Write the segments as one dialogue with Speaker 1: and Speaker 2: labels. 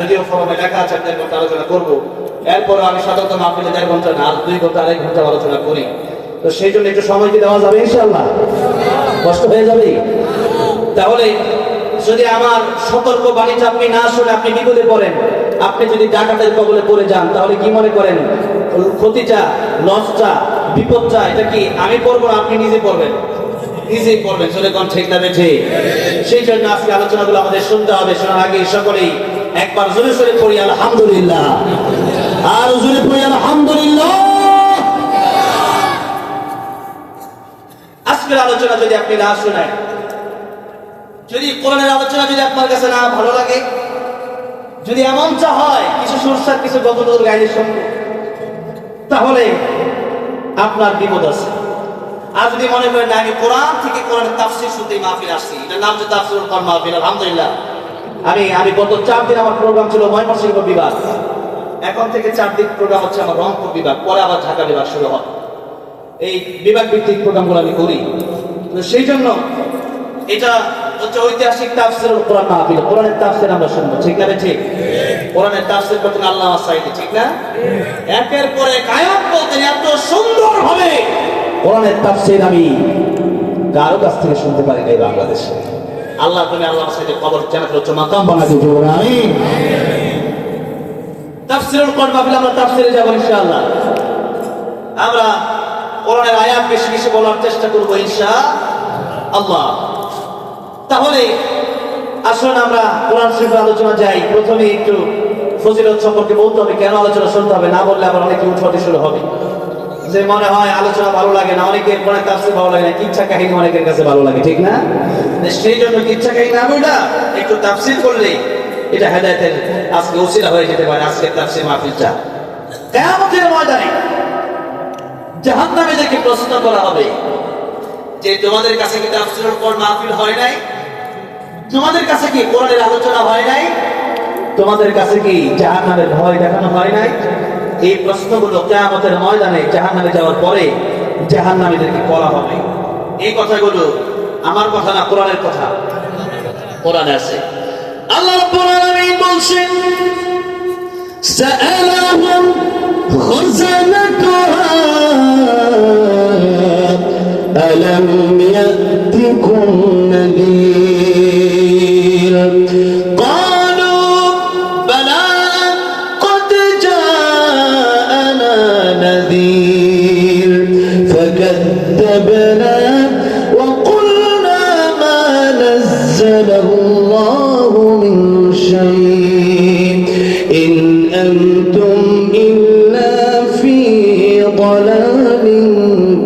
Speaker 1: যদিও ফরমে লেখা আছে দেড় ঘণ্টা আলোচনা করব। এরপরে আমি সাধারণত মাহফিলে দেড় ঘণ্টা না দুই ঘণ্টা, আড়াই ঘণ্টা আলোচনা করি। তো সেই জন্য একটু সময় কি দেওয়া যাবে ইনশাল্লাহ কষ্ট হয়ে যাবে? তাহলে, যদি আমার সতর্ক বাণীটা আপনি না শুনে আপনি বিপদে পড়েন, আপনি যদি ডাকাতের কবলে পড়ে যান, তাহলে কি মনে করেন? ক্ষতিটা, লসটা, বিপদটা, এটা কি আমি করব না আপনি নিজে পড়বেন? নিজেই পড়বেন চলে কোন ঠিক না, বেঠে। সেই জন্য আজকে আলোচনাগুলো আমাদের শুনতে হবে। শোনার আগে সকলেই একবার জোরে সরে পড়ি, আলহামদুলিল্লাহ। আর জোরে পড়ি, আলহামদুলিল্লাহ। আজকের আলোচনা যদি আপনি না শোনেন, যদি কোরআনের আলোচনা যদি আপনার কাছে না ভালো লাগে, যদি এমনটা হয়, কিছু সুরসার কিছু গতদূর গাইনের সঙ্গে তাহলে আপনার বিপদ আছে। আর যদি মনে করেন আমি কোরআন থেকে কোরআনের তাফসির শুনতে মাহফিল আসছি, এটার নাম হচ্ছে তাফসিরুল কোরআন মাহফিল, আলহামদুলিল্লাহ। আমি আমি গত চার দিন আমার প্রোগ্রাম ছিল ময়মনসিংহ বিভাগ। এখন থেকে চার দিন প্রোগ্রাম হচ্ছে আমার রংপুর বিভাগ, পরে আবার ঢাকা বিভাগ শুরু হয়। এই বিভাগ ভিত্তিক প্রোগ্রামগুলো আমি করি। তো সেই জন্য এটা হচ্ছে ঐতিহাসিক তাফসিরুল কোরআন মাহফিল কোরআনের তাফসির আমরা শুনব, ঠিক না ঠিক? কোরআনের তাফসির করতেন আল্লাহ সাইদি ঠিক না? একের পরে গায়ক বলতেন এত সুন্দর হবে কোরআনের তাফসির আমি কারও কাছ থেকে শুনতে পারি নাই বাংলাদেশে। আল্লাহ তুমি আল্লাহ সাইদি কবর জানাতে হচ্ছে মাকাম বানা দিতে বলে আমি তাফসিরুল কোরআন আমরা তাফসিরে যাব ইনশাআল্লাহ। আমরা কোরআনের আয়াত বেশি বেশি বলার চেষ্টা করব ইনশা আল্লাহ। তাহলে আসুন আমরা কোরআন শরীফের আলোচনা যাই। প্রথমে একটু ফজিলত সম্পর্কে বলতে হবে, কেন আলোচনা শুনতে হবে, না বললে আবার অনেকে উঠতে শুরু হবে। যে মনে হয় আলোচনা ভালো লাগে না, অনেকের মনে কাছে ভালো লাগে না কিচ্ছা কাহিনী অনেকের কাছে ভালো লাগে, ঠিক না? সেই জন্য কিচ্ছা কাহিনী না বইটা? একটু তাফসির করলে এটা হেদায়তের আজকে উসিলা হয়ে যেতে পারে, আজকে তাফসির মাহফিলটা কেমতের ময়দানে জাহান নামীদেরকে প্রশ্ন করা হবে যে, তোমাদের কাছে কি তাফসিরুল কোরআন মাহফিল হয় নাই? তোমাদের কাছে কি কোরআনের আলোচনা হয় নাই? তোমাদের কাছে কি জাহান্নামের ভয় দেখানো হয় নাই? এই প্রশ্নগুলো কেয়ামতের ময়দানে জাহান নামে যাওয়ার পরে জাহান নামীদেরকে বলা হবে। এই কথাগুলো আমার কথা না কোরআনের কথা? কোরআনে আছে। আল্লাহ রাব্বুল আলামিন বলছেন,
Speaker 2: সাআলাহুম খুযানাতুহা আলাম ইয়াতিকুম নাদির। ضلال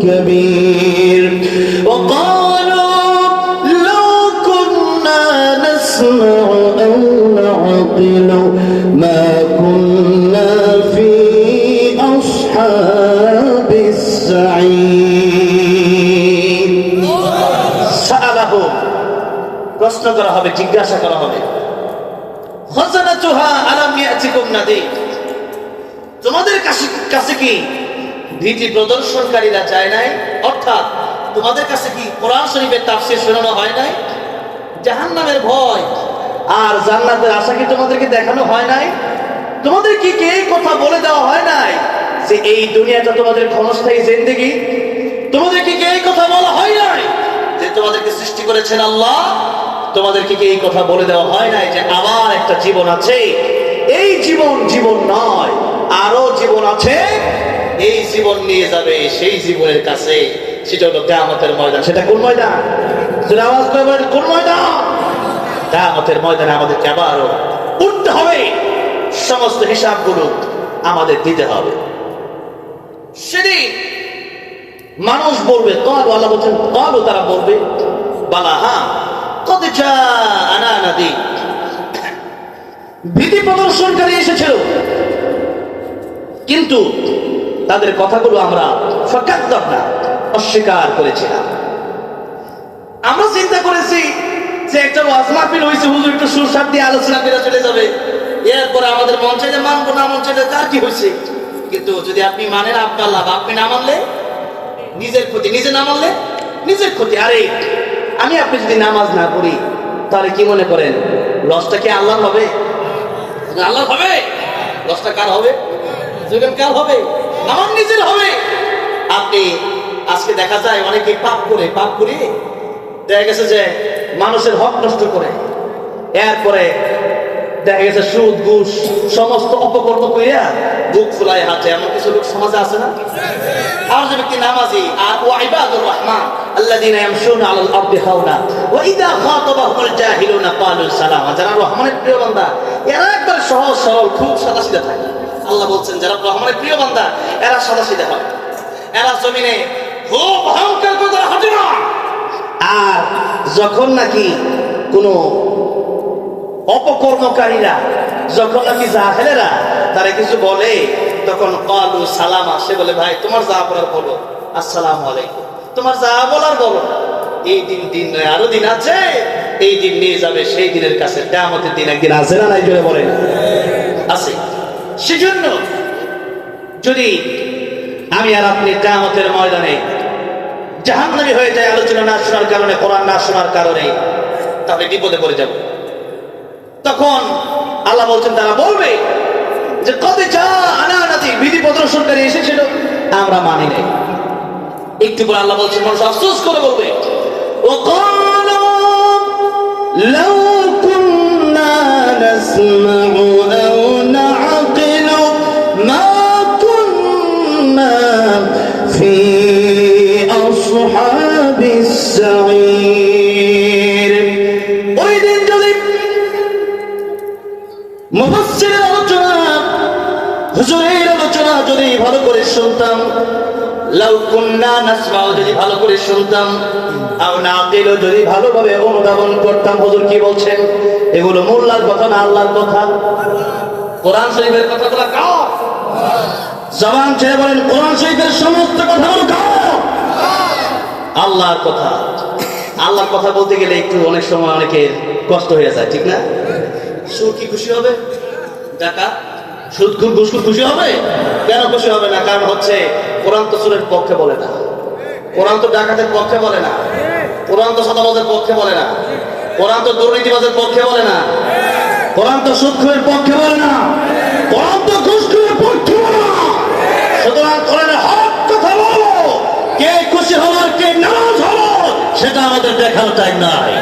Speaker 2: كبير وقالوا لو كنا نسمع أو نعقل ما كنا في أصحاب السعير
Speaker 1: সাআলাহু প্রশ্ন করা হবে জিজ্ঞাসা করা হবে খাজানাতুহা আলাম ইয়াতিকুম নাদির তোমাদের কাছে কাছে কি ভীতি প্রদর্শনকারীরা চায় নাই। অর্থাৎ তোমাদের কাছে কি কোরআন শরীফের তাফসীর শোনানো হয় নাই? জাহান্নামের ভয়। আর জান্নাতের আশা কি তোমাদেরকে দেখানো হয় নাই? তোমাদের কি কে কথা বলে দেওয়া হয় নাই? যে এই দুনিয়াটা তোমাদের ক্ষণস্থায়ী জিন্দেগি? তোমাদেরকে কি এই কথা বলা হয় নাই? যে তোমাদেরকে সৃষ্টি করেছেন আল্লাহ তোমাদেরকে কি এই কথা বলে দেওয়া হয় নাই যে আবার একটা জীবন আছে? এই জীবন জীবন নয় আরও জীবন আছে এই জীবন নিয়ে যাবে, সেই জীবনের কাছে। সেটা হলো কেয়ামতের ময়দান। সেটা কোন ময়দান? কোন ময়দান? কেয়ামতের ময়দানে আমাদেরকে আবারও উঠতে হবে। সমস্ত আমাদের দিতে হবে। সেদিন মানুষ বলবে আল্লাহ বলছেন তারা বলবে, বালা হ্যাঁ কত আনা নাদি। ভীতি প্রদর্শনকারী এসেছিল। কিন্তু তাদের কথাগুলো আমরা সকাত্তর না, অস্বীকার করেছিলাম। আমরা চিন্তা করেছি যে একটা ওয়াজ মাহফিল হয়েছে, হুজুর একটু সুরসাদ দিয়ে আলোচনা করে চলে যাবে। এরপরে আমাদের মন চাইলে মানবো, না মন চাইলে তার কি হয়েছে? কিন্তু যদি আপনি মানেন, আপনার লাভ। আপনি না মানলে, নিজের ক্ষতি। নিজে না মানলে, নিজের ক্ষতি। আরে, আমি আপনি যদি নামাজ না পড়ি, তাহলে কি মনে করেন? লসটা কি আল্লাহ হবে? আল্লাহ হবে? দশটা কার হবে? কার হবে? আমার নিজের হবে। আপনি আজকে দেখা যায় অনেকে পাপ করে পাপ করে। দেখা গেছে যে মানুষের হক নষ্ট করে। এরপরে দেখা গেছে সুদ, ঘুষ, সমস্ত অপকর্ম করিয়া বুক ফুলাই হাতে এমন কিছু লোক সমাজে আছে না? আর যে ব্যক্তি নামাজি, আর ও ইবাদুর রহমান ইয়ামশুনা আলাল আরদি হাওনা ওয়া ইযা খাতাবাহুমুল জাহিলুনা ক্বালু সালামা। যারা রহমানের প্রিয় বান্দা, এরা একবার সহজ সরল খুব সাদা সিধা থাকে। আল্লাহ বলছেন, যারা রহমানের প্রিয় বান্দা, এরা সাদা সিধা হয়। এরা জমিনে ভয়ঙ্কর করে তারা হাঁটে না। আর যখন নাকি কোনো অপকর্মকারীরা, যখন নাকি যা জাহেলেরা তারা কিছু বলে, তখন কালু সালামা সে বলে, ভাই, তোমার যা বলার বলো। আসসালাম আলাইকুম। তোমার যা বলার বলো। এই দিন দিন নয়, আরও দিন আছে। এই দিন নিয়ে যাবে, সেই দিনের কাছে। কেমতের দিন একদিন আছে না নাই বলেন আছে। সেজন্য যদি আমি আর আপনি কেমতের ময়দানে জাহান্নামী হয়ে যায় আলোচনা না শোনার কারণে কোরআন না শোনার কারণে তাহলে বিপদে পড়ে যাব তখন আল্লাহ বলছেন তারা বলবে যে কত যা আনানাতি বিধি প্রদর্শনকারী এসেছিল আমরা মানি নাই একটু পর আল্লাহ বলছেন মানুষ আফসোস করে বলবে
Speaker 2: وقالوا لو كنا نسمع
Speaker 1: হুজুরের আলোচনা যদি ভালো করে শুনতাম, লাউ যদি ভালো করে শুনতাম যদি ভালোভাবে করতাম বলছেন? এগুলো কথা না আল্লাহর কথা? কাও ছেড়ে বলেন সমস্ত আল্লাহর কথা। আল্লাহর কথা বলতে গেলে একটু অনেক সময় অনেকের কষ্ট হয়ে যায়, ঠিক না? সুর কি খুশি হবে? টাকা সুদ খুব ঘুষখুর খুশি হবে? কেন খুশি হবে না? কারণ হচ্ছে, কোরআন তো সুরের পক্ষে বলে না। কোরআন তো ডাকাতের পক্ষে বলে না। কোরআন তো সদাবাজের পক্ষে বলে না। কোরআন তো দুর্নীতিবাজের পক্ষে বলে না। কোরআন তো সুদখুরের পক্ষে বলে না। কোরআন তো ঘুষখুরের পক্ষে বলে না। সুতরাং কোরআনের হক কথা বলো। কে খুশি হলো কে নারাজ হলো, সেটা আমাদের দেখার টাইম নাই।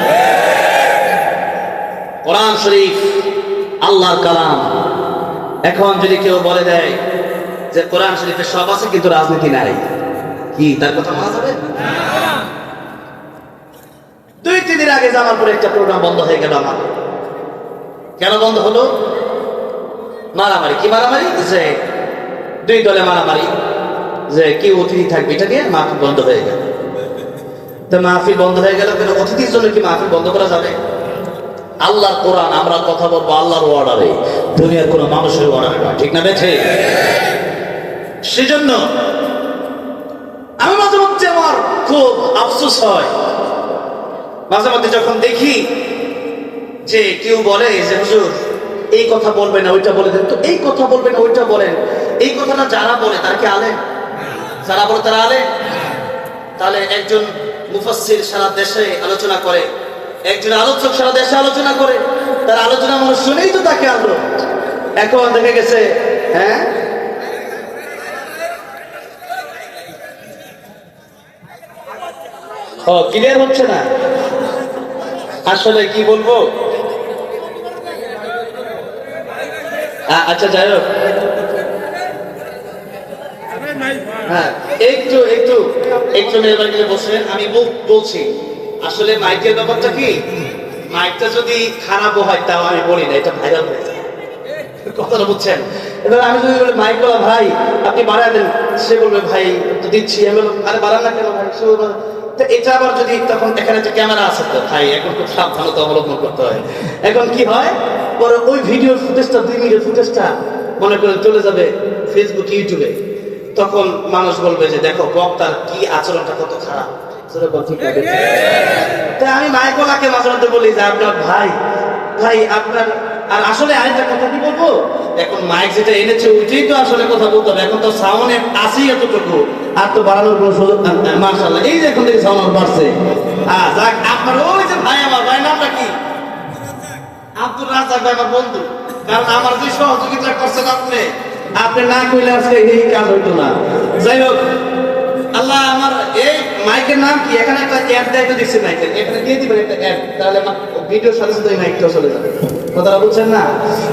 Speaker 1: কোরআন শরীফ, আল্লাহর কালাম। এখন যদি কেউ বলে দেয় যে কোরআন শরীফে সব আছে, কিন্তু রাজনীতি নাই, কি তার কথা মানা যাবে? দুই, তিন দিন আগে জামালপুরে একটা প্রোগ্রাম বন্ধ হয়ে গেল আমার। কেন বন্ধ হলো? মারামারি, কি মারামারি? যে দুই দলে মারামারি, যে কি অতিথি থাকবে এটা নিয়ে মাহফিল বন্ধ হয়ে গেল। তো মাহফিল বন্ধ হয়ে গেল কিন্তু অতিথির জন্য কি মাহফিল বন্ধ করা যাবে? আল্লাহর কোরআন, আমরা কথা বলব আল্লাহর অর্ডারে দুনিয়ার কোনো মানুষের নয় ঠিক না বেছে সেজন্য আমি মাঝে মধ্যে আমার খুব আফসোস হয়। মাঝে মধ্যে যখন দেখি যে কেউ বলে যে, হুজুর, এই কথা বলবে না, ওইটা বলে দেন। তো এই কথা বলবে না, ওইটা বলেন। এই কথাটা যারা বলে, তারা কি আলেন যারা বলে, তারা আলেন তাহলে একজন মুফাসসির সারা দেশে আলোচনা করে, একজন আলোচক সারা দেশে আলোচনা করে, তার আলোচনা মানুষ শুনেই তো তাকে আনলো এখন দেখে গেছে হ্যাঁ? ও ক্লিয়ার হচ্ছে না। আসলে কি বলব? আচ্ছা যাই হোক। হ্যাঁ একটু একটু একটু মেহরবানি করে বসেন আমি বল- বলছি, আসলে মাইকের ব্যাপারটা কি? মাইকটা যদি খারাপ হয়, তাও আমি বলি না, এটা ভাইরাল হয়ে কথাটা বুঝছেন? এবার আমি যদি বলি মাইক বলা ভাই আপনি বাড়ায় দেন। সে বলবে ভাই তো দিচ্ছি। আমি বলব আরে বাড়ান না কেন ভাই? সে বলবে তো এটা আবার যদি তখন এখানে যে ক্যামেরা আছে তো ভাই এখন সাবধানতা অবলম্বন করতে হয়। এখন কি হয়? পরে ওই ভিডিওর ফুটেজটা দুই মিনিটের ফুটেজটা মনে করেন চলে যাবে ফেসবুক ইউটিউবে তখন মানুষ বলবে যে দেখো বক্তার কি আচরণটা কত খারাপ? সেটা বল ঠিক আছে। তা আমি মাইকোলাকে মাঝে মধ্যে বলি যে আপনার ভাই ভাই আপনার আর আসলে আরেকটা কথা কি বলব? এখন মাইক যেটা এনেছে ওইটাই তো আসলে কথা বলতে হবে। এখন তো সাউন্ডে আসি এতটুকু। আর তো বাড়ানোর কোনো সুযোগ মার্শাল্লাহ এই যে এখন থেকে সাউন্ড বাড়ছে। হ্যাঁ যাক, আপনার ওই যে ভাই আমার। ভাই নামটা কি? আব্দুল রাজাক ভাই আমার বন্ধু। কারণ আমার যে সহযোগিতা করছেন আপনি। আপনি না কইলে আজকে এই কাজ হইতো না। যাই হোক, আল্লাহ আমার এই মাইকের নাম কি? এখানে একটা অ্যাড দেয় তো দেখছি মাইকের এখানে দিয়ে দিবেন একটা অ্যাড তাহলে ভিডিওর সাথে সাথে মাইকটাও চলে যাবে। কথাটা বুঝছেন না?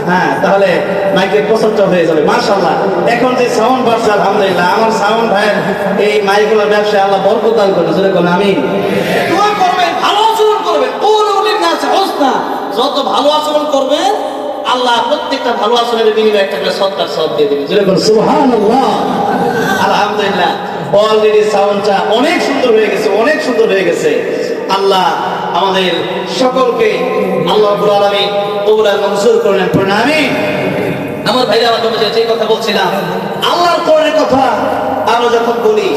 Speaker 1: হ্যাঁ তাহলে মাইকের প্রচারটা হয়ে যাবে। মাশাআল্লাহ। এখন যে সাউন্ড বাড়ছে, আলহামদুলিল্লাহ। আমার সাউন্ড ভাইয়ের এই মাইকগুলোর ব্যবসায় আল্লাহ বরকত দান করে জোরে কোন আমি দোয়া করবেন, ভালো আচরণ করবেন। যত ভালো আচরণ করবেন, আল্লাহ প্রত্যেকটা ভালো আচরণের বিনিময়ে একটা করে সৎকার সব দিয়ে দেবে জোরে কোন সুবহানাল্লাহ। আলহামদুলিল্লাহ। অলরেডি সাউন্ডটা অনেক সুন্দর হয়ে গেছে, অনেক সুন্দর হয়ে গেছে। আল্লাহ আমাদের সকলকে আল্লাহ আলমী কবুল মঞ্জুর করলেন প্রণামী আমার ভাইরা, আমার যে কথা বলছিলাম, আল্লাহর কোরআনের কথা আমরা যখন বলি